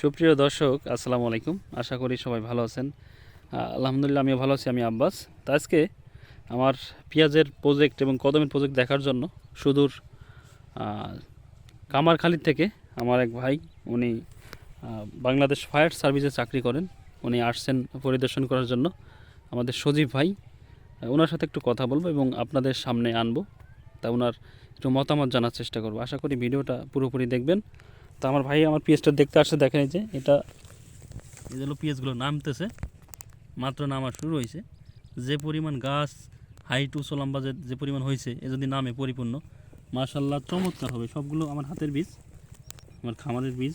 সুপ্রিয় দর্শক, আসসালামু আলাইকুম। আশা করি সবাই ভালো আছেন। আলহামদুলিল্লাহ আমিও ভালো আছি, আমি আব্বাস। তা আজকে আমার পেঁয়াজের প্রজেক্ট এবং কদমের প্রজেক্ট দেখার জন্য সুদূর কামারখালির থেকে আমার এক ভাই, উনি বাংলাদেশ ফায়ার সার্ভিসে চাকরি করেন। উনি আসছেন পরিদর্শন করার জন্য। আমাদের সজীব ভাই ওনার সাথে একটু কথা বলব এবং আপনাদের সামনে আনব। তা ওনার একটু মতামত জানার চেষ্টা করব। আশা করি ভিডিওটা পুরোপুরি দেখবেন। তা আমার ভাই আমার পিএসটা দেখতে আসছে দেখেন যে এটা এগুলো পিএসগুলো নামতেছে, মাত্র নামা শুরু হয়েছে। যে পরিমাণ গাছ, হাইট উঁচু লম্বা যে যে পরিমাণ হয়েছে, এ যদি নামে পরিপূর্ণ মাশাল্লাহ চমৎকার হবে। সবগুলো আমার হাতের বীজ, আমার খামারের বীজ।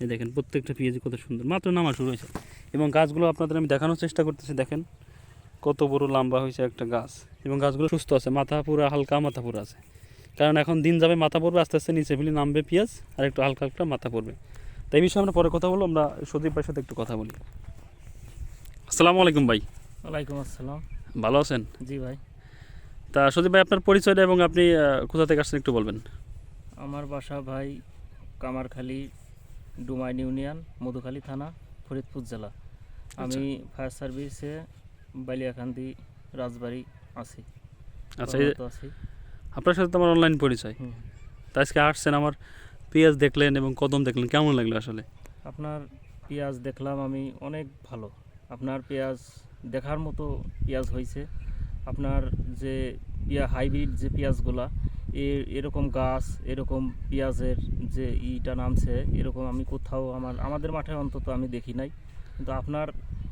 এই দেখেন, প্রত্যেকটা পিএজি কত সুন্দর। মাত্র নামা শুরু হয়েছে। এবং গাছগুলো আপনাদের আমি দেখানোর চেষ্টা করতেছি, দেখেন। কত বড় লম্বা হয়েছে একটা গাছ। এবং গাছগুলো সুস্থ আছে মাথা পুরো হালকা মাথা পুরো আছে। কারণ এখন দিন যাবে মাথা পড়বে আস্তে আস্তে নিচে ফেলে নামবে পেঁয়াজ আর একটু হালকা হালকা মাথা পড়বে। তাই এই বিষয়ে আমরা পরে কথা বলব আমরা সদীপ ভাইয়ের সাথে একটু কথা বলি। আসসালামু আলাইকুম ভাই। ওয়ালাইকুম আসসালাম। ভালো আছেন? জি ভাই। তা সদীপ ভাই আপনার পরিচয়টা এবং আপনি কোথা থেকে আসছেন একটু বলবেন। আমার বাসা ভাই কামারখালী ডুমাইন ইউনিয়ন মধুখালী থানা ফরিদপুর জেলা। আমি ফায়ার সার্ভিসে বালিয়াকান্দি রাজবাড়ি আছি। আচ্ছা আছি। আপনার সাথে তো আমার অনলাইন পরিচয়। তা আজকে আসছেন আমার পেঁয়াজ দেখলেন এবং কদম দেখলেন কেমন লাগল আসলে? আপনার পেঁয়াজ দেখলাম আমি অনেক ভালো। আপনার পেঁয়াজ দেখার মতো পেঁয়াজ হয়েছে আপনার যে পেঁয়া হাইব্রিড যে পেঁয়াজগুলা এর এরকম গাছ এরকম পেঁয়াজের যে ইটা নামছে এরকম আমি কোথাও আমার আমাদের মাঠে অন্তত আমি দেখি নাই। কিন্তু আপনার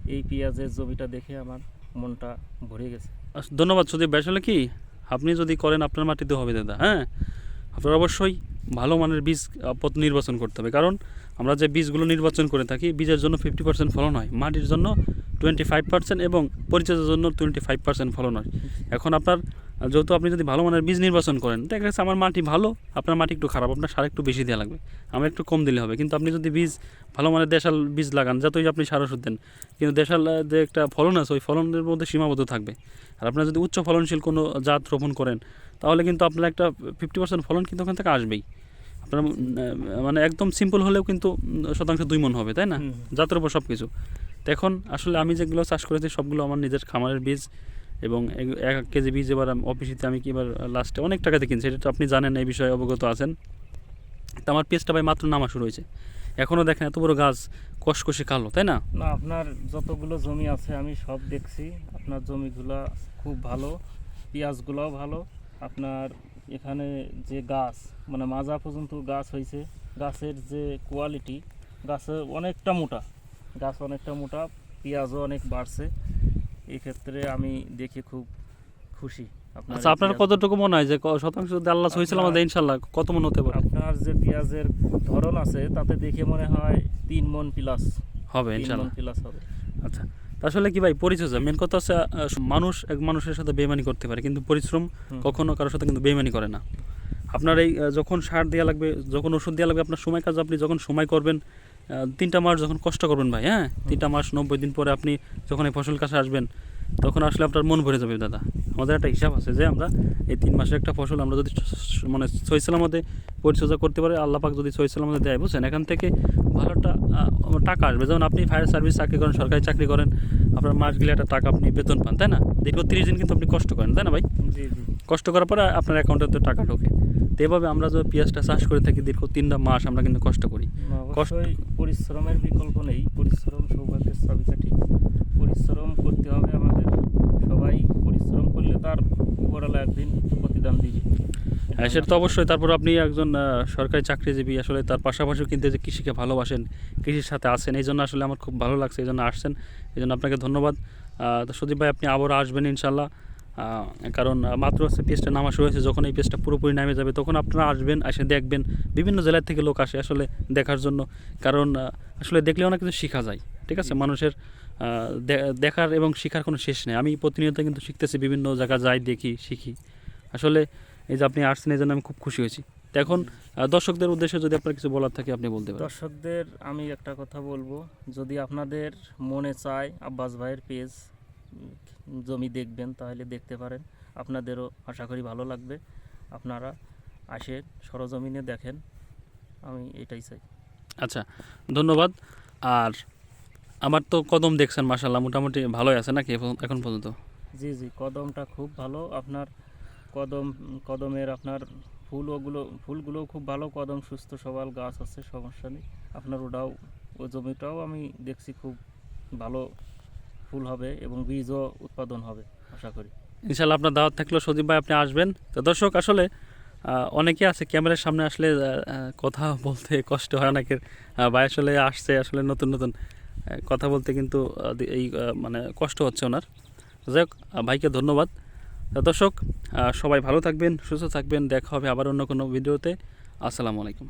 এই পেঁয়াজের জমিটা দেখে আমার মনটা ভরে গেছে। আস- ধন্যবাদ সুদীপ ভাই। আসলে কি আপনি যদি করেন, আপনার মাটিতে হবে দাদা হ্যাঁ? আপনার অবশ্যই ভালো মানের বীজ পথ নির্বাচন করতে হবে। কারণ আমরা যে বীজগুলো নির্বাচন করে থাকি, বীজের জন্য ফিফটি পার্সেন্ট ফলন হয়। মাটির জন্য টোয়েন্টি ফাইভ পার্সেন্ট এবং পরিচর্যার জন্য টোয়েন্টি ফাইভ পার্সেন্ট ফলন হয়। এখন আপনার যেহেতু আপনি যদি ভালো মানের বীজ নির্বাচন করেন দেখা যাচ্ছে আমার মাটি ভালো আপনার মাটি একটু খারাপ আপনার সার একটু বেশি দেওয়া লাগবে। আমার একটু কম দিলে হবে। কিন্তু আপনি যদি বীজ ভালো মানের দেশাল বীজ লাগান যতই আপনি সার ওষুধ দেন কিন্তু দেশাল যে একটা ফলন আছে ওই ফলনের মধ্যে সীমাবদ্ধ থাকবে। আর আপনার যদি উচ্চ ফলনশীল কোনো জাত রোপণ করেন তাহলে কিন্তু আপনার একটা ফিফটি পার্সেন্ট ফলন কিন্তু ওখান থেকে আসবেই। আপনার মানে একদম সিম্পল হলেও কিন্তু শতাংশ দুই মন হবে তাই না? জাতের উপর সব কিছু তো এখন আসলে আমি যেগুলো চাষ করেছি সবগুলো আমার নিজের খামারের বীজ। এবং এক এক কেজি বীজ এবার অফিসিতে আমি কি এবার লাস্টে অনেক টাকাতে কিনছি, এটা তো আপনি জানেন, এই বিষয়ে অবগত আছেন। তো আমার পেঁয়াজটা ভাই মাত্র নামা শুরু হয়েছে। এখনও দেখেন এত বড় গাছ কষকষে কালো, তাই না? না, আপনার যতগুলো জমি আছে আমি সব দেখছি। আপনার জমিগুলা খুব ভালো, পেঁয়াজগুলোও ভালো। আপনার এখানে যে গাছ মানে মাজা পর্যন্ত গাছ হয়েছে, গাছের যে কোয়ালিটি গাছে অনেকটা মোটা, গাছ অনেকটা মোটা, পেঁয়াজও অনেক বাড়ছে। এই ক্ষেত্রে আমি দেখে খুব খুশি। আচ্ছা আপনার কতটুকু মনে হয় যে শতাংশ যদি আল্লাহ হয়েছিল আমাদের ইনশাল্লাহ কত মন হতে পারে? আপনার যে পেঁয়াজের ধরন আছে তাতে দেখে মনে হয় তিন মন প্লাস হবে ইনশাল্লাহ প্লাস হবে। আচ্ছা আসলে কি ভাই পরিচর্যা মেন কথা হচ্ছে মানুষ এক মানুষের সাথে বেমানি করতে পারে কিন্তু পরিশ্রম কখনো কারোর সাথে কিন্তু বেমানি করে না। আপনার এই যখন সার দেওয়া লাগবে যখন ওষুধ দেওয়া লাগবে আপনার সময় কাজ আপনি যখন সময় করবেন তিনটা মাস যখন কষ্ট করবেন ভাই হ্যাঁ? তিনটা মাস নব্বই দিন পরে আপনি যখন এই ফসল কাছে আসবেন তখন আসলে আপনার মন ভরে যাবে দাদা। আমাদের একটা হিসাব আছে যে আমরা এই তিন মাসের একটা ফসল আমরা যদি মানে সই সালামতে পরিচর্যা করতে পারি আল্লাহ পাক যদি সই সালামতে দেয় বুঝছেন? এখান থেকে ভালো একটা টাকা আসবে। যেমন আপনি ফায়ার সার্ভিস চাকরি করেন সরকারি চাকরি করেন আপনার মাস গেলে একটা টাকা আপনি বেতন পান তাই না? দীর্ঘ তিরিশ দিন কিন্তু আপনি কষ্ট করেন তাই না ভাই? কষ্ট করার পরে আপনার অ্যাকাউন্টে তো টাকা ঢোকে। তো এভাবে আমরা যদি পেঁয়াজটা চাষ করে থাকি দীর্ঘ তিনটা মাস আমরা কিন্তু কষ্ট করি। কষ্ট- পরিশ্রমের বিকল্প নেই পরিশ্রম সৌভাগ্যের চাবিকাঠি। পরিশ্রম করতে হবে আমাদের সবাই পরিশ্রম করলে তার উপরওয়ালা একদিন প্রতিদান দিবে। হ্যাঁ সেটা তো অবশ্যই। তারপর আপনি একজন সরকারি চাকরিজীবী আসলে তার পাশাপাশি কিন্তু যে কৃষিকে ভালোবাসেন কৃষির সাথে আছেন এই জন্য আসলে আমার খুব ভালো লাগছে এই জন্য আসছেন। এই জন্য আপনাকে ধন্যবাদ। তো সুদীপ ভাই আপনি আবারও আসবেন ইনশাল্লাহ। কারণ মাত্র হচ্ছে পেজটা নামা শুরু হয়েছে যখন এই পেজটা পুরোপুরি নামে যাবে তখন আপনারা আসবেন এসে দেখবেন বিভিন্ন জেলার থেকে লোক আসে আসলে দেখার জন্য। কারণ আসলে দেখলে অনেক কিছু শেখা যায় ঠিক আছে? মানুষের দেখার এবং শেখার কোনো শেষ নেই। আমি প্রতিনিয়ত কিন্তু শিখতেছি বিভিন্ন জায়গা যাই দেখি শিখি। আসলে এই যে আপনি আসছেন এই জন্য আমি খুব খুশি হয়েছি। তো এখন দর্শকদের উদ্দেশ্যে যদি আপনার কিছু বলার থাকে আপনি বলতে পারেন। দর্শকদের আমি একটা কথা বলব। যদি আপনাদের মনে চায় আব্বাস ভাইয়ের পেজ জমি দেখবেন তাহলে দেখতে পারেন। আপনাদেরও আশা করি ভালো লাগবে। আপনারা আসেন সরজমিনে দেখেন। আমি এটাই চাই। আচ্ছা ধন্যবাদ। আর আমার তো কদম দেখছেন মাসাল্লাহ মোটামুটি ভালোই আছে নাকি এখন- পর্যন্ত? জি জি কদমটা খুব ভালো। আপনার কদম কদমের আপনার ফুল ওগুলো ফুলগুলোও খুব ভালো। কদম সুস্থ সবল গাছ আছে সমস্যা নেই। আপনার ওটাও ও জমিটাও আমি দেখছি খুব ভালো। ফুল হবে এবং বীজও উৎপাদন হবে, আশা করি। ইনশাল্লাহ আপনার দাওয়াত থাকলেও সজীব ভাই আপনি আসবেন। তো দর্শক, আসলে অনেকে আছে ক্যামেরার সামনে আসলে কথা বলতে কষ্ট হয়, অনেকের ভাই আসলে আসছে, আসলে নতুন নতুন কথা বলতে কিন্তু এই মানে কষ্ট হচ্ছে ওনার। যাই হোক ভাইকে ধন্যবাদ। দর্শক সবাই ভালো থাকবেন, সুস্থ থাকবেন, দেখা হবে আবার অন্য কোনো ভিডিওতে। আসসালামু আলাইকুম।